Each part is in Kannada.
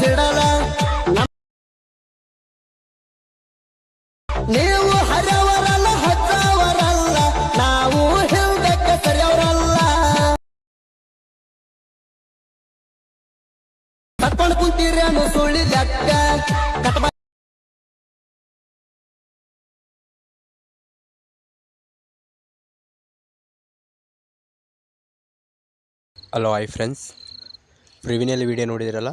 ಸಿಡಲ. ನೀವು ಹರವರಲ್ಲ, ಹಚ್ಚವರಲ್ಲ, ನಾವು ಹಿಂದಕ್ಕೆ ಸರಿಯವರಲ್ಲ ಕಟ್ಕೊಂಡು ಕುಂತೀರಿ ಅನ್ನು ಸುಳಿ ಲೆಕ್ಕ. ಕಟ್ಬ ಹಲೋ ಐ ಫ್ರೆಂಡ್ಸ್ ಪ್ರಿವಿನಲ್ಲಿ ವಿಡಿಯೋ ನೋಡಿದಿರಲ್ಲ?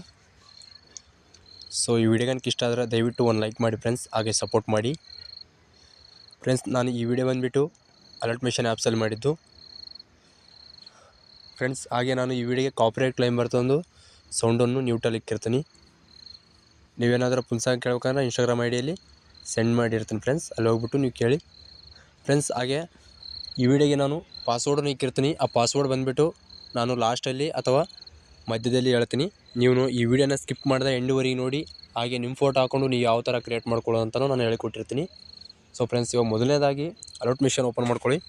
ಸೊ ಈ ವಿಡಿಯೋ ಕనుక ಇಷ್ಟ ಆದರೆ ದಯವಿಟ್ಟು ಒಂದು ಲೈಕ್ ಮಾಡಿ ಫ್ರೆಂಡ್ಸ್ ಹಾಗೆ ಸಪೋರ್ಟ್ ಮಾಡಿ. ಫ್ರೆಂಡ್ಸ್ ನಾನು ಈ ವಿಡಿಯೋ ಬಂದುಬಿಟ್ಟು ಅಲರ್ಟ್ ಮಿಷನ್ ಆ್ಯಪ್ಸಲ್ಲಿ ಮಾಡಿದ್ದು. ಫ್ರೆಂಡ್ಸ್ ಹಾಗೆ ನಾನು ಈ ವಿಡಿಯೋಗೆ ಕಾಪ್ರೇಟ್ ಕ್ಲೈಮ್ ಬರ್ತೊಂದು ಸೌಂಡನ್ನು ನ್ಯೂಟಲ್ಲಿ ಇಕ್ಕಿರ್ತೀನಿ. ನೀವೇನಾದರೂ ಪುನ್ಸಾಗ ಕೇಳ್ಬೇಕಂದ್ರೆ ಇನ್ಸ್ಟಾಗ್ರಾಮ್ ಐ ಡಿಯಲ್ಲಿ ಸೆಂಡ್ ಮಾಡಿರ್ತೀನಿ ಫ್ರೆಂಡ್ಸ್ ಅಲ್ಲಿ ಹೋಗ್ಬಿಟ್ಟು ನೀವು ಕೇಳಿ. ಫ್ರೆಂಡ್ಸ್ ಹಾಗೆ ಈ ವಿಡಿಯೋಗೆ ನಾನು ಪಾಸ್ವರ್ಡನ್ನು ಇಕ್ಕಿರ್ತೀನಿ. ಆ ಪಾಸ್ವರ್ಡ್ ಬಂದುಬಿಟ್ಟು ನಾನು ಲಾಸ್ಟಲ್ಲಿ ಅಥವಾ ಮಧ್ಯದಲ್ಲಿ ಹೇಳ್ತೀನಿ. ನೀವು ಈ ವಿಡಿಯೋನ ಸ್ಕಿಪ್ ಮಾಡಿದ ಎಂಡುವರೆಗೆ ನೋಡಿ, ಹಾಗೆ ನಿಮ್ಮ ಫೋಟೋ ಹಾಕ್ಕೊಂಡು ನೀವು ಯಾವ ಥರ ಕ್ರಿಯೇಟ್ ಮಾಡ್ಕೊಳ್ಳೋ ಅಂತಲೂ ನಾನು ಹೇಳಿಕೊಟ್ಟಿರ್ತೀನಿ. ಸೊ ಫ್ರೆಂಡ್ಸ್ ಇವಾಗ ಮೊದಲನೇದಾಗಿ ಅಲೌಟ್ ಮಿಷನ್ ಓಪನ್ ಮಾಡ್ಕೊಳ್ಳಿ.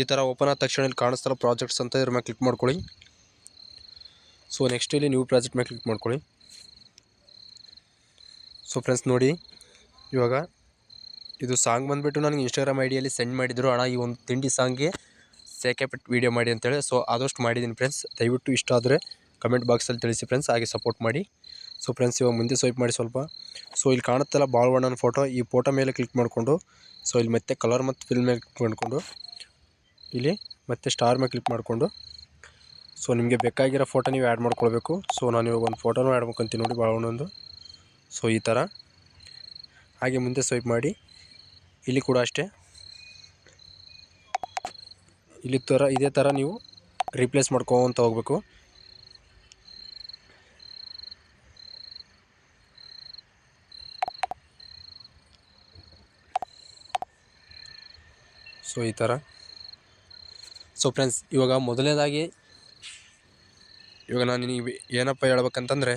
ಈ ಥರ ಓಪನ್ ಆದ ತಕ್ಷಣ ಇಲ್ಲಿ ಕಾಣಿಸ್ತಾರೋ ಪ್ರಾಜೆಕ್ಟ್ಸ್ ಅಂತ ಇದ್ರ ಮೇಲೆ ಕ್ಲಿಕ್ ಮಾಡ್ಕೊಳ್ಳಿ. ಸೊ ನೆಕ್ಸ್ಟ್ ಇಲ್ಲಿ ನ್ಯೂ ಪ್ರಾಜೆಕ್ಟ್ ಮೇಲೆ ಕ್ಲಿಕ್ ಮಾಡ್ಕೊಳ್ಳಿ. ಸೊ ಫ್ರೆಂಡ್ಸ್ ನೋಡಿ, ಇವಾಗ ಇದು ಸಾಂಗ್ ಬಂದುಬಿಟ್ಟು ನನಗೆ ಇನ್ಸ್ಟಾಗ್ರಾಮ್ ಐ ಡಿಯಲ್ಲಿ ಸೆಂಡ್ ಮಾಡಿದರು. ಅಣ್ಣ, ಈ ಒಂದು ತಿಂಡಿ ಸಾಂಗ್ಗೆ ಸೇಕೆಪಟ್ಟು ವೀಡಿಯೋ ಮಾಡಿ ಅಂತೇಳಿ. ಸೊ ಆದಷ್ಟು ಮಾಡಿದ್ದೀನಿ ಫ್ರೆಂಡ್ಸ್ ದಯವಿಟ್ಟು ಇಷ್ಟ ಆದರೆ ಕಮೆಂಟ್ ಬಾಕ್ಸಲ್ಲಿ ತಿಳಿಸಿ ಫ್ರೆಂಡ್ಸ್ ಹಾಗೆ ಸಪೋರ್ಟ್ ಮಾಡಿ. ಸೊ ಫ್ರೆಂಡ್ಸ್ ಇವಾಗ ಮುಂದೆ ಸ್ವೈಪ್ ಮಾಡಿ ಸ್ವಲ್ಪ. ಸೊ ಇಲ್ಲಿ ಕಾಣುತ್ತಲ್ಲ ಬಾಳವಣ್ಣನ ಫೋಟೋ ಈ ಫೋಟೋ ಮೇಲೆ ಕ್ಲಿಕ್ ಮಾಡಿಕೊಂಡು. ಸೊ ಇಲ್ಲಿ ಮತ್ತೆ ಕಲರ್ ಮತ್ತು ಫಿಲ್ ಮೇಲೆ ಕ್ಲಿಕ್ ಮಾಡಿಕೊಂಡು. ಇಲ್ಲಿ ಮತ್ತೆ ಸ್ಟಾರ್ ಮೇಲೆ ಕ್ಲಿಕ್ ಮಾಡಿಕೊಂಡು. ಸೊ ನಿಮಗೆ ಬೇಕಾಗಿರೋ ಫೋಟೋ ನೀವು ಆ್ಯಡ್ ಮಾಡ್ಕೊಳ್ಬೇಕು. ಸೊ ನಾನು ಇವಾಗ ಒಂದು ಫೋಟೋನೂ ಆ್ಯಡ್ ಮಾಡ್ಕೊತೀನಿ ನೋಡಿ ಬಾಳವಣ್ಣಂದು. ಸೊ ಈ ಥರ ಹಾಗೆ ಮುಂದೆ ಸ್ವೈಪ್ ಮಾಡಿ. ಇಲ್ಲಿ ಕೂಡ ಅಷ್ಟೇ. ಇಲ್ಲಿ ಥರ ಇದೇ ಥರ ನೀವು ರೀಪ್ಲೇಸ್ ಮಾಡ್ಕೊತ ಹೋಗ್ಬೇಕು. ಸೊ ಈ ಥರ ಸೊ ಫ್ರೆಂಡ್ಸ್ ಇವಾಗ ಮೊದಲನೇದಾಗಿ ಇವಾಗ ನಾನು ನಿನಗೆ ಏನಪ್ಪ ಹೇಳ್ಬೇಕಂತಂದರೆ,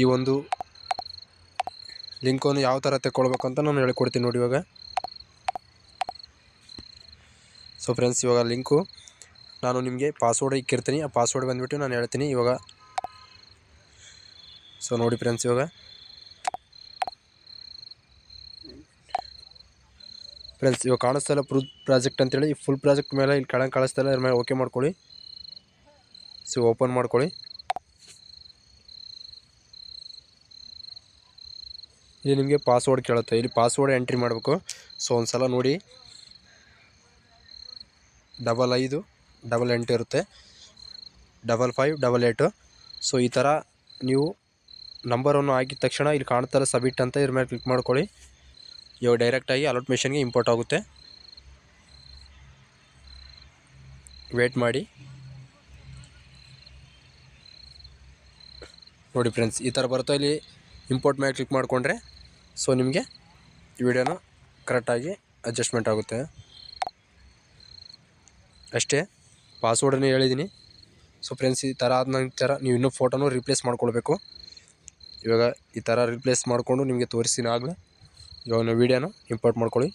ಈ ಒಂದು ಲಿಂಕನ್ನು ಯಾವ ಥರ ತೆಕ್ಕೊಳ್ಬೇಕು ಅಂತ ನಾನು ಹೇಳ್ಕೊಡ್ತೀನಿ ನೋಡಿ ಇವಾಗ. ಸೊ ಫ್ರೆಂಡ್ಸ್ ಇವಾಗ ಲಿಂಕು ನಾನು ನಿಮಗೆ ಪಾಸ್ವರ್ಡ್ ಇಕ್ಕಿರ್ತೀನಿ ಆ ಪಾಸ್ವರ್ಡ್ ಬಂದುಬಿಟ್ಟು ನಾನು ಹೇಳ್ತೀನಿ ಇವಾಗ. ಸೊ ನೋಡಿ ಫ್ರೆಂಡ್ಸ್ ಇವಾಗ. ಫ್ರೆಂಡ್ಸ್ ಇವಾಗ ಕಾಣಿಸ್ತಲ್ಲ ಪ್ರೂಫ್ ಪ್ರಾಜೆಕ್ಟ್ ಅಂತೇಳಿ. ಈ ಫುಲ್ ಪ್ರಾಜೆಕ್ಟ್ ಮೇಲೆ ಇಲ್ಲಿ ಕೆಳಗೆ ಕಾಣಿಸ್ತಲ್ಲ ಇದ್ರ ಮೇಲೆ ಓಕೆ ಮಾಡ್ಕೊಳ್ಳಿ. ಸೊ ಓಪನ್ ಮಾಡ್ಕೊಳ್ಳಿ. ಇಲ್ಲಿ ನಿಮಗೆ ಪಾಸ್ವರ್ಡ್ ಕೇಳುತ್ತೆ. ಇಲ್ಲಿ ಪಾಸ್ವರ್ಡ್ ಎಂಟ್ರಿ ಮಾಡಬೇಕು. ಸೊ ಒಂದು ಸಲ ನೋಡಿ. ಡಬಲ್ ಐದು ಡಬಲ್ ಎಂಟು ಇರುತ್ತೆ. Double five double eight so ಈ ಥರ ನೀವು ನಂಬರನ್ನು ಹಾಕಿದ ತಕ್ಷಣ ಇಲ್ಲಿ ಕಾಣ್ತಾರೆ ಸಬ್ಮಿಟ್ ಅಂತ ಇದ್ರ ಮೇಲೆ ಕ್ಲಿಕ್ ಮಾಡ್ಕೊಳ್ಳಿ. ಇವಾಗ ಡೈರೆಕ್ಟಾಗಿ ಅಲರ್ಟ್ ಮೆಷಿನ್ಗೆ ಇಂಪೋರ್ಟ್ ಆಗುತ್ತೆ. ವೇಟ್ ಮಾಡಿ. ನೋಡಿ ಫ್ರೆಂಡ್ಸ್ ಈ ಥರ ಬರುತ್ತೋ ಇಲ್ಲಿ ಇಂಪೋರ್ಟ್ ಮೇಲೆ ಕ್ಲಿಕ್ ಮಾಡಿಕೊಂಡ್ರೆ. ಸೊ ನಿಮಗೆ ವಿಡಿಯೋನ ಕರೆಕ್ಟಾಗಿ ಅಡ್ಜಸ್ಟ್ಮೆಂಟ್ ಆಗುತ್ತೆ. ಅಷ್ಟೇ ಪಾಸ್ವರ್ಡನ್ನು ಹೇಳಿದ್ದೀನಿ. ಸೊ ಫ್ರೆಂಡ್ಸ್ ಈ ಥರ ಆದ ನಂತರ ನೀವು ಇನ್ನೂ ಫೋಟೋನೂ ರಿಪ್ಲೇಸ್ ಮಾಡ್ಕೊಳ್ಬೇಕು. ಇವಾಗ ಈ ಥರ ರಿಪ್ಲೇಸ್ ಮಾಡಿಕೊಂಡು ನಿಮಗೆ ತೋರಿಸ್ತೀನಿ ಆಗಲೇ. ಇವಾಗ ನೀವು ವೀಡಿಯೋನ ಇಂಪೋರ್ಟ್ ಮಾಡ್ಕೊಳ್ಳಿ.